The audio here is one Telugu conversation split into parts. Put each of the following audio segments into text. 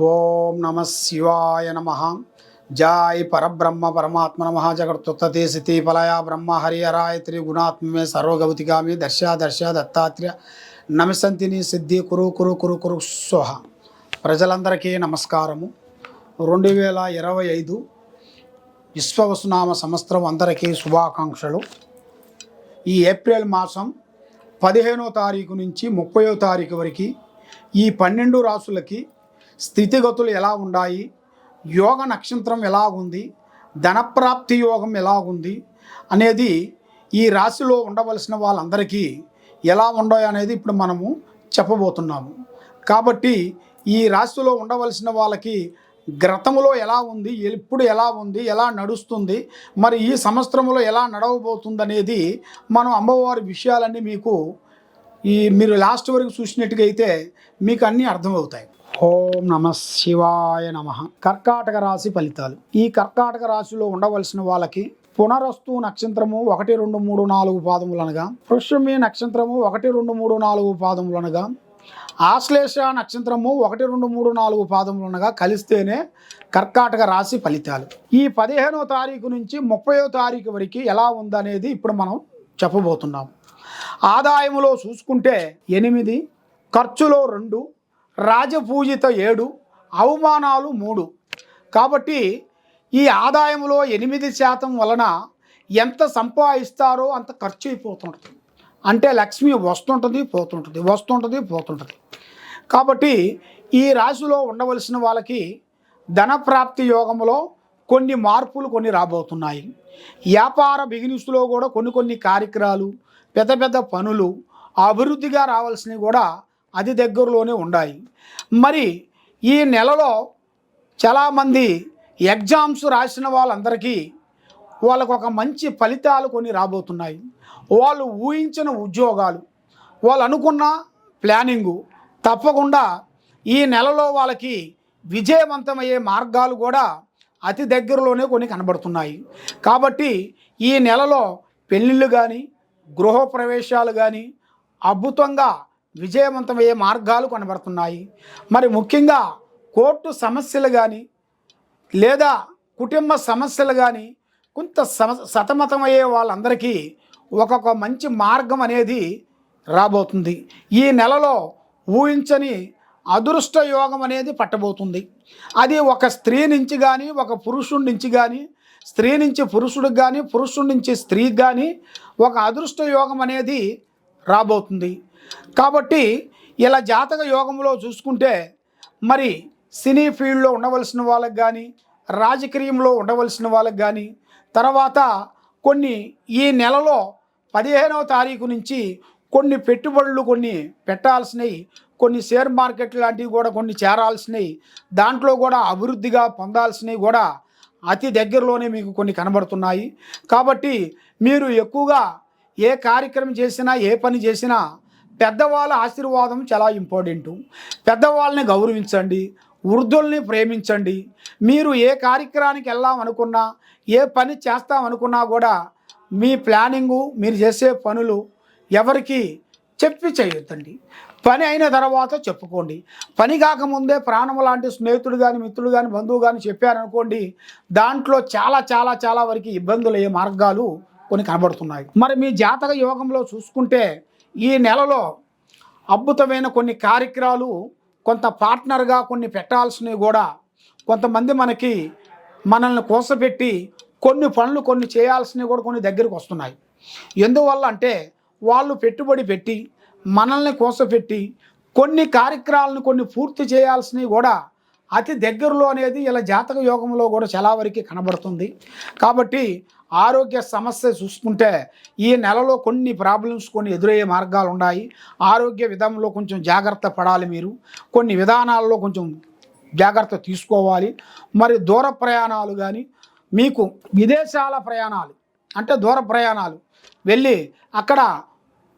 ఓం నమ శివాయ నమ. జాయ్ పరబ్రహ్మ పరమాత్మ నమ. జగత్తుత్తే సితి పలయ బ్రహ్మ హరిహరాయ త్రి గుణాత్మే సర్వగవతిగామి దర్శ దర్శ దత్తాత్రేయ నమసంతిని సిద్ధి కురు కురు కురు కురు స్వహ. ప్రజలందరికీ నమస్కారము. రెండు వేల ఇరవై ఐదు విశ్వవసునామ సంవత్సరం అందరికీ శుభాకాంక్షలు. ఈ ఏప్రిల్ మాసం పదిహేనో తారీఖు నుంచి ముప్పయో తారీఖు వరకు ఈ పన్నెండు రాసులకి స్థితిగతులు ఎలా ఉన్నాయి యోగ నక్షత్రం ఎలా ఉంది? ధనప్రాప్తి యోగం ఎలా ఉంది? అనేది ఈ రాశిలో ఉండవలసిన వాళ్ళందరికీ ఎలా ఉండవు అనేది ఇప్పుడు మనము చెప్పబోతున్నాము. కాబట్టి ఈ రాశిలో ఉండవలసిన వాళ్ళకి గ్రతములో ఎలా ఉంది? ఎప్పుడు ఎలా ఉంది? ఎలా నడుస్తుంది? మరి ఈ సంవత్సరంలో ఎలా నడవబోతుంది అనేది మనం అమ్మవారి విషయాలన్నీ మీకు ఈ మీరు లాస్ట్ వరకు చూసినట్టుగా అయితే మీకు అన్నీ అర్థమవుతాయి. ఓం నమ శివాయ నమ. కర్కాటక రాశి ఫలితాలు. ఈ కర్కాటక రాశిలో ఉండవలసిన వాళ్ళకి పునరస్తు నక్షత్రము ఒకటి రెండు మూడు నాలుగు పాదములనగా పుష్యమి నక్షత్రము ఒకటి రెండు మూడు నాలుగు పాదములనగా ఆశ్లేష నక్షత్రము ఒకటి రెండు మూడు నాలుగు పాదములనగా కలిస్తేనే కర్కాటక రాశి ఫలితాలు. ఈ పదిహేనో తారీఖు నుంచి ముప్పయో తారీఖు వరకు ఎలా ఉందనేది ఇప్పుడు మనం చెప్పబోతున్నాం. ఆదాయములో చూసుకుంటే ఎనిమిది ఖర్చులో రెండు రాజపూజిత ఏడు అవమానాలు మూడు. కాబట్టి ఈ ఆదాయంలో ఎనిమిది శాతం వలన ఎంత సంపాదిస్తారో అంత ఖర్చు అయిపోతుంటుంది. అంటే లక్ష్మి వస్తుంటుంది పోతుంటుంది వస్తుంటుంది పోతుంటుంది. కాబట్టి ఈ రాశిలో ఉండవలసిన వాళ్ళకి ధనప్రాప్తి యోగంలో కొన్ని మార్పులు కొన్ని రాబోతున్నాయి. వ్యాపార బిజినెస్లో కూడా కొన్ని కొన్ని కార్యక్రమాలు పెద్ద పెద్ద పనులు అభివృద్ధిగా రావాల్సినవి కూడా అతి దగ్గరలోనే ఉన్నాయి మరి ఈ నెలలో చాలామంది ఎగ్జామ్స్ రాసిన వాళ్ళందరికీ వాళ్ళకు ఒక మంచి ఫలితాలు కొన్ని రాబోతున్నాయి. వాళ్ళు ఊహించిన ఉద్యోగాలు వాళ్ళు అనుకున్న ప్లానింగు తప్పకుండా ఈ నెలలో వాళ్ళకి విజయవంతమయ్యే మార్గాలు కూడా అతి దగ్గరలోనే కొన్ని కనబడుతున్నాయి. కాబట్టి ఈ నెలలో పెళ్ళిళ్ళు కానీ గృహప్రవేశాలు కానీ అద్భుతంగా విజయవంతమయ్యే మార్గాలు కనబడుతున్నాయి. మరి ముఖ్యంగా కోర్టు సమస్యలు కానీ లేదా కుటుంబ సమస్యలు కానీ కొంత సమ సతమతమయ్యే వాళ్ళందరికీ ఒక్కొక్క మంచి మార్గం అనేది రాబోతుంది. ఈ నెలలో ఊహించని అదృష్ట యోగం అనేది పట్టబోతుంది. అది ఒక స్త్రీ నుంచి కానీ ఒక పురుషుడి నుంచి కానీ స్త్రీ నుంచి పురుషుడికి కానీ పురుషుడి నుంచి స్త్రీకి కానీ ఒక అదృష్ట యోగం అనేది రాబోతుంది. కాబట్టి ఇలా జాతక యోగంలో చూసుకుంటే మరి సినీ ఫీల్డ్లో ఉండవలసిన వాళ్ళకి కానీ రాజకీయంలో ఉండవలసిన వాళ్ళకి కానీ తర్వాత కొన్ని ఈ నెలలో పదిహేనవ తారీఖు నుంచి కొన్ని పెట్టుబడులు కొన్ని పెట్టాల్సినవి కొన్ని షేర్ మార్కెట్ లాంటివి కూడా కొన్ని చేరాల్సినవి దాంట్లో కూడా అభివృద్ధిగా పొందాల్సినవి కూడా అతి దగ్గరలోనే మీకు కొన్ని కనబడుతున్నాయి. కాబట్టి మీరు ఎక్కువగా ఏ కార్యక్రమం చేసినా ఏ పని చేసినా పెద్దవాళ్ళ ఆశీర్వాదం చాలా ఇంపార్టెంటు. పెద్దవాళ్ళని గౌరవించండి వృద్ధుల్ని ప్రేమించండి. మీరు ఏ కార్యక్రమానికి వెళ్దాం అనుకున్నా ఏ పని చేస్తాం అనుకున్నా కూడా మీ ప్లానింగు మీరు చేసే పనులు ఎవరికి చెప్పి చేయొద్దండి. పని అయిన తర్వాత చెప్పుకోండి. పని కాకముందే ప్రాణం లాంటి స్నేహితుడు కానీ మిత్రుడు కానీ బంధువు కానీ చెప్పారనుకోండి దాంట్లో చాలా చాలా చాలా వరకు ఇబ్బందులు అయ్యే మార్గాలు కొన్ని కనబడుతున్నాయి. మరి మీ జాతక యోగంలో చూసుకుంటే ఈ నెలలో అద్భుతమైన కొన్ని కార్యక్రమాలు కొంత పార్ట్నర్గా కొన్ని పెట్టాల్సినవి కూడా కొంతమంది మనకి మనల్ని కోసపెట్టి కొన్ని పనులు కొన్ని చేయాల్సినవి కూడా కొన్ని దగ్గరికి వస్తున్నాయి. ఎందువల్ల అంటే వాళ్ళు పెట్టుబడి పెట్టి మనల్ని కోసపెట్టి కొన్ని కార్యక్రమాలను కొన్ని పూర్తి చేయాల్సినవి కూడా అతి దగ్గరలో అనేది ఇలా జాతక యోగంలో కూడా చాలా వరకు కనబడుతుంది. కాబట్టి ఆరోగ్య సమస్య చూసుకుంటే ఈ నెలలో కొన్ని ప్రాబ్లమ్స్ కొన్ని ఎదురయ్యే మార్గాలు ఉన్నాయి. ఆరోగ్య విధంలో కొంచెం జాగ్రత్త పడాలి మీరు. కొన్ని విధానాల్లో కొంచెం జాగ్రత్త తీసుకోవాలి. మరి దూర ప్రయాణాలు కానీ మీకు విదేశాల ప్రయాణాలు అంటే దూర ప్రయాణాలు వెళ్ళి అక్కడ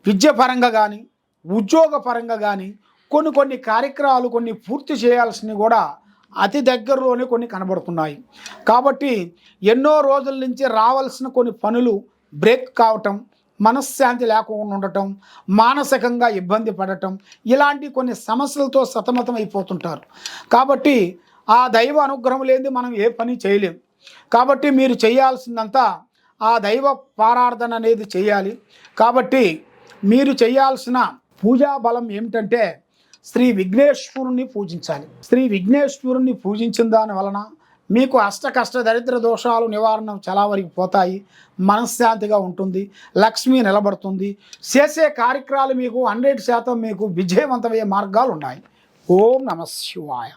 విద్య పరంగా కానీ ఉద్యోగ పరంగా కానీ కొన్ని కొన్ని కార్యక్రమాలు కొన్ని పూర్తి చేయాల్సినవి కూడా అతి దగ్గరలోనే కొన్ని కనబడుతున్నాయి. కాబట్టి ఎన్నో రోజుల నుంచి రావాల్సిన కొన్ని పనులు బ్రేక్ కావటం మనశ్శాంతి లేకుండా ఉండటం మానసికంగా ఇబ్బంది పడటం ఇలాంటి కొన్ని సమస్యలతో సతమతం అయిపోతుంటారు. కాబట్టి ఆ దైవ అనుగ్రహం లేనిది మనం ఏ పని చేయలేం. కాబట్టి మీరు చేయాల్సిందంతా ఆ దైవ పారార్థన అనేది చేయాలి. కాబట్టి మీరు చేయాల్సిన పూజా బలం ఏమిటంటే శ్రీ విఘ్నేశ్వరుణ్ణి పూజించాలి. శ్రీ విఘ్నేశ్వరుణ్ణి పూజించిన దాని వలన మీకు అష్ట కష్ట దరిద్ర దోషాలు నివారణ చాలా వరకు పోతాయి. మనశ్శాంతిగా ఉంటుంది. లక్ష్మి నిలబడుతుంది. చేసే కార్యక్రమాలు మీకు హండ్రెడ్ శాతం మీకు విజయవంతమయ్యే మార్గాలు ఉన్నాయి ఓం నమ శివాయ.